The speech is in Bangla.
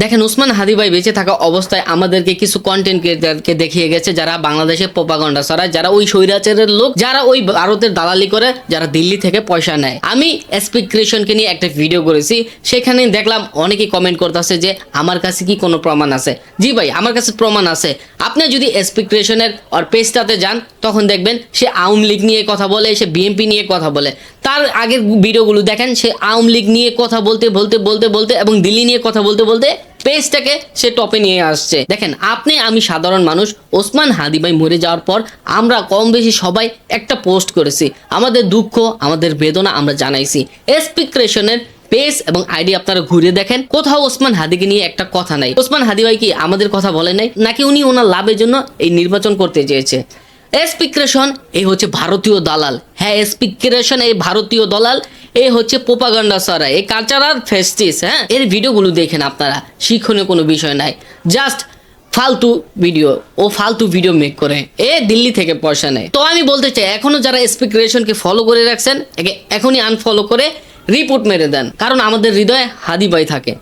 দেখেন উসমান হাদি ভাই বেঁচে থাকা অবস্থায় আমাদেরকে কিছু কন্টেন্ট ক্রিয়েটারকে দেখিয়ে গেছে যারা বাংলাদেশে প্রপাগন্ডা ছড়ায়, যারা ওই স্বৈরাচারের লোক, যারা ওই ভারতের দালালি করে, যারা দিল্লি থেকে পয়সা নেয়। আমি এসপি ক্রিয়েশনকে নিয়ে একটা ভিডিও করেছি, সেখানে দেখলাম অনেকে কমেন্ট করতেছে যে, আমার কাছে কি কোনো প্রমাণ আছে? জি ভাই, আমার কাছে প্রমাণ আছে। আপনি যদি এসপি ক্রিয়েশনের পেজটাতে যান, তখন দেখবেন সে আওয়ামী লীগ নিয়ে কথা বলে, সে বিএনপি নিয়ে কথা বলে। তার আগের ভিডিওগুলো দেখেন, সে আওয়ামী লীগ নিয়ে কথা বলতে বলতে বলতে বলতে এবং দিল্লি নিয়ে কথা বলতে বলতে পেজটাকে সে টপে নিয়ে আসছে। দেখেন, আপনি, আমি সাধারণ মানুষ, ওসমান হাদি ভাই মরে যাওয়ার পর আমরা কম বেশি সবাই একটা পোস্ট করেছি। আমাদের দুঃখ, আমাদের বেদনা আমরা জানাইছি। এসপি ক্রিয়েশনের পেজ এবং আইডি আপনারা ঘুরে দেখেন। কোথাও ওসমান হাদিকে নিয়ে একটা কথা নাই। ওসমান হাদি ভাই কি আমাদের কথা বলে নাই? নাকি উনি ওনার লাভের জন্য এই নির্বাচন করতে চেয়েছে? এসপিক্রেশন এই হচ্ছে ভারতীয় দালাল। হ্যাঁ এসপিক্রেশন এই ভারতীয় দালাল, এই হচ্ছে পোপাগান্ডা সরাই এই কালচারাল ফেস্টিস হ্যাঁ? এর ভিডিওগুলো দেখেন আপনারা, শিক্ষণীয় কোনো বিষয় নাই। জাস্ট ফালতু ভিডিও ও ফালতু ভিডিও মেক করে। এ দিল্লি থেকে পয়সা নেয়। তো আমি বলতে চাই, এখনও যারা এসপিক্রেশনকে ফলো করে রাখছেন এখনই আনফলো করে রিপোর্ট মেরে দেন। কারণ আমাদের হৃদয়ে হাদি ভাই থাকে।